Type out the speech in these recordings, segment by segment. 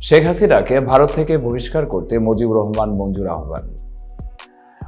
শেখ হাসিনাকে ভারত থেকে বহিষ্কার করতে মুজিবুর রহমান মঞ্জুর আহ্বান।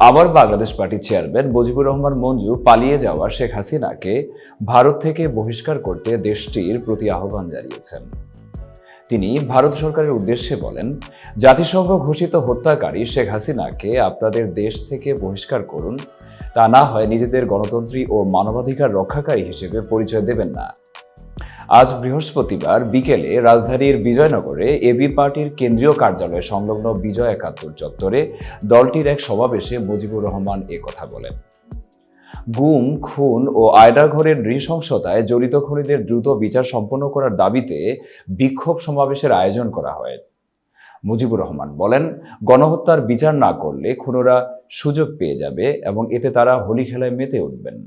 আবার বাংলাদেশ পার্টির চেয়ারম্যান মুজিবুর রহমান মঞ্জু পালিয়ে যাওয়া শেখ হাসিনাকে ভারত থেকে বহিষ্কার করতে দেশটির প্রতি আহ্বান জানিয়েছেন। তিনি ভারত সরকারের উদ্দেশ্যে বলেন, জাতিসংঘ ঘোষিত হত্যাকারী শেখ হাসিনাকে আপনাদের দেশ থেকে বহিষ্কার করুন। তা না হয় নিজেদের গণতন্ত্রী ও মানবাধিকার রক্ষাকারী হিসেবে পরিচয় দেবেন না। আজ বৃহস্পতিবার বিকেলে রাজধানীর বিজয়নগরে এবি পার্টির কেন্দ্রীয় কার্যালয় সংলগ্ন বিজয় একাত্তর চত্বরে দলটির এক সমাবেশে মুজিবুর রহমান কথা বলেন। গুম, খুন ও আয়নাঘরের নৃশংসতায় জড়িত খুনিদের দ্রুত বিচার সম্পন্ন করার দাবিতে বিক্ষোভ সমাবেশের আয়োজন করা হয়। মুজিবুর রহমান বলেন, গণহত্যার বিচার না করলে খুনরা সুযোগ পেয়ে যাবে এবং এতে তারা হোলি খেলায় মেতে উঠবেন।